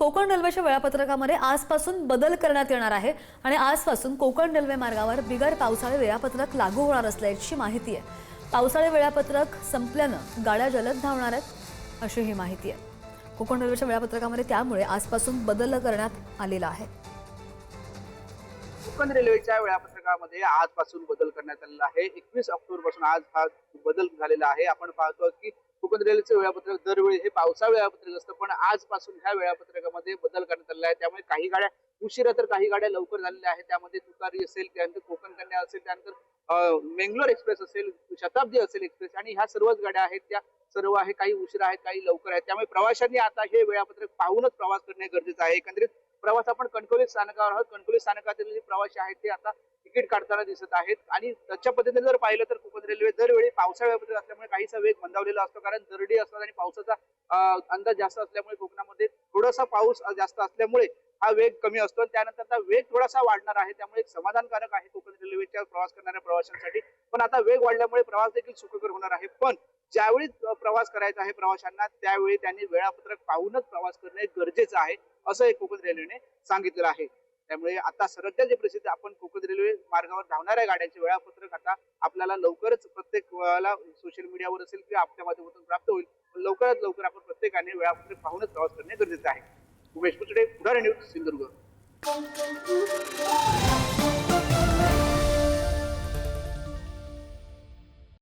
कोकण रेल्वेच्या वेळापत्रकामध्ये आजपासून बदल करण्यात येणार आहे आणि आजपासून कोकण रेल्वे मार्गावर बिगर पावसाळी वेळापत्रक लागू होणार असल्याची माहिती आहे. पावसाळी वेळापत्रक संपल्यानं गाड्या जलद धावणार आहेत अशी ही माहिती आहे. कोकण रेल्वेच्या वेळापत्रकामध्ये त्यामुळे आजपासून बदल करण्यात आलेला आहे. कोकण रेल्वेच्या वेळापत्रकामध्ये आजपासून बदल करण्यात आलेला आहे. एकवीस ऑक्टोबरपासून आज हा बदल झालेला आहे. आपण पाहतो की कोकण रेल्वेचं वेळापत्रक दरवेळी हे पावसाळी वेळापत्रक असतं पण आजपासून ह्या वेळापत्रकामध्ये बदल करण्यात आलेला आहे. त्यामुळे काही गाड्या उशिरा तर काही गाड्या लवकर झालेल्या आहेत. त्यामध्ये तुतारी असेल त्यानंतर कोकण कन्या असेल त्यानंतर मेंगलोर एक्सप्रेस असेल शताब्दी असेल एक्सप्रेस आणि ह्या सर्वच गाड्या आहेत. त्या सर्व आहे काही उशिरा आहेत काही लवकर आहेत. त्यामुळे प्रवाशांनी आता हे वेळापत्रक पाहूनच प्रवास करणे गरजेचं आहे. एकंदरीत प्रवास आपण कणकवली स्थानकावर आहोत. कणकवली स्थानकातील जे प्रवासी आहेत ते आता तिकीट काढताना दिसत आहेत. आणि त्याच्या पद्धतीने जर पाहिलं तर कोकण रेल्वे दरवेळी पावसाळ्यामध्ये असल्यामुळे काहीसा वेग मंदावलेला असतो. कारण दरडी असतात आणि पावसाचा अंदाज जास्त असल्यामुळे कोकणामध्ये थोडासा पाऊस जास्त असल्यामुळे हा वेग कमी असतो. आणि त्यानंतर आता वेग थोडासा वाढणार आहे. त्यामुळे एक समाधानकारक आहे कोकण रेल्वेच्या प्रवास करणाऱ्या प्रवाशांसाठी. पण आता वेग वाढल्यामुळे प्रवास देखील सुखकर होणार आहे. पण ज्यावेळी प्रवास करायचा आहे प्रवाशांना त्यावेळी त्यांनी वेळापत्रक पाहूनच प्रवास करणे गरजेचं आहे. असं हे कोकण रेल्वेने सांगितलेलं आहे. त्यामुळे आता सध्या जे प्रसिद्ध आपण कोकण रेल्वे मार्गावर धावणाऱ्या गाड्यांचे वेळापत्रक आता आपल्याला लवकरच प्रत्येक वेळाला सोशल मीडियावर असेल किंवा आपल्या माध्यमातून प्राप्त होईल पण लवकरात लवकर आपण प्रत्येकाने वेळापत्रक पाहूनच प्रवास करणे गरजेचं आहे. उमेश कुचडे पुढारी न्यूज सिंधुदुर्ग.